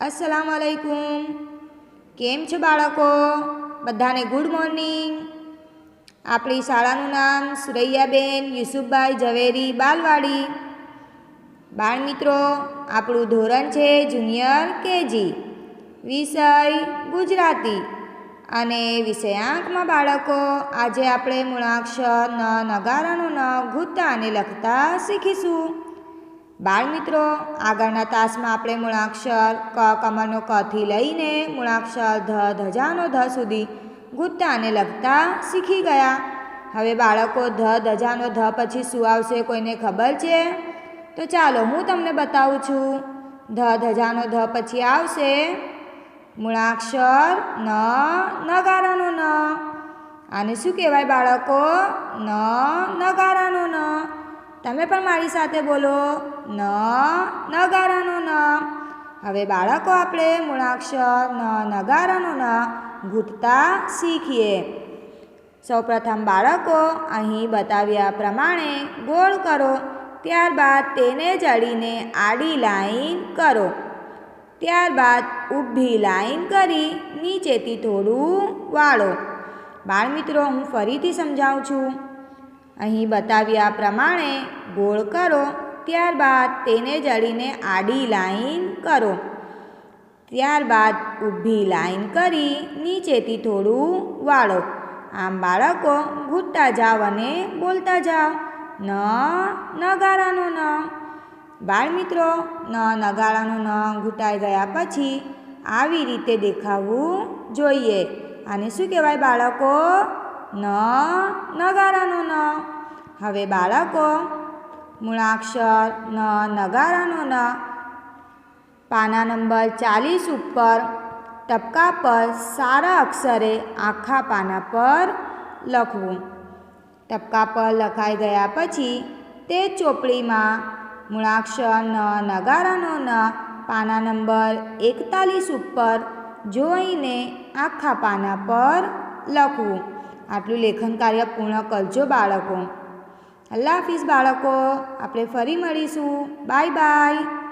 અસલામ અલૈકુમ કેમ છો બાળકો? બધાને ગુડ મોર્નિંગ આપણી શાળાનું નામ સુરૈયાબેન યુસુફભાઈ ઝવેરી બાલવાડી. બાળ મિત્રો, આપણું ધોરણ છે જુનિયર કેજી, વિષય ગુજરાતી. અને વિષયાંકમાં બાળકો, આજે આપણે મૂળાક્ષર ન, નગારાનું ન ઘૂંટતા અને લખતા શીખીશું. બાળમિત્રો આગળના તાસમાં આપણે મૂળાક્ષર ક કમરનો કથી લઈને મૂળાક્ષર ધ, ધજાનો ધ સુધી ગુંતતા અને લખતા શીખી ગયા. હવે બાળકો ધ, ધજાનો ધ પછી શું આવશે કોઈને ખબર છે? તો ચાલો હું તમને બતાવું છું. ધ, ધજાનો ધ પછી આવશે મૂળાક્ષર ન, નગારાનો ન. આને શું કહેવાય બાળકો? ન, નગારાનો ન. તમે પણ મારી સાથે બોલો. ન નગારાનો ન. હવે બાળકો આપણે મૂળાક્ષર, ન, નગારાનો ન ગૂંથતા શીખીએ. સૌપ્રથમ બાળકો અહીં બતાવ્યા પ્રમાણે ગોળ કરો. ત્યારબાદ તેને જડીને આડી લાઈન કરો. ત્યારબાદ ઊભી લાઈન કરી નીચેથી થોડું વાળો. બાળમિત્રો, હું ફરીથી સમજાવું છું. અહીં બતાવ્યા પ્રમાણે ગોળ કરો, ત્યારબાદ તેને જડીને આડી લાઈન કરો. ત્યારબાદ ઊભી લાઈન કરી નીચેથી થોડું વાળો. આમ બાળકો ઘૂંટતા જાઓ અને બોલતા જાઓ ન, નગારાનો ન. બાળમિત્રો, ન, નગારાનો ન ઘૂંટાઈ ગયા પછી આવી રીતે દેખાવું જોઈએ. આને શું કહેવાય બાળકો? ન નગારાનો ન. હવે બાળકો, મૂળાક્ષર, ન નગારાનો ન. પાના નંબર ચાલીસ ઉપર, ટપકા પર સારા અક્ષરે આખા પાના પર લખવું. ટપકા પર લખાઈ ગયા પછી, તે ચોપડીમાં મૂળાક્ષર, ન નગારાનો ન, પાના નંબર એકતાલીસ ઉપર જોઈને આખા પાના પર લખવું. આટલું લેખન કાર્ય પૂર્ણ કરજો બાળકો. અલ્લાહ હાફિઝ બાળકો આપણે ફરી મળીશું. Bye bye.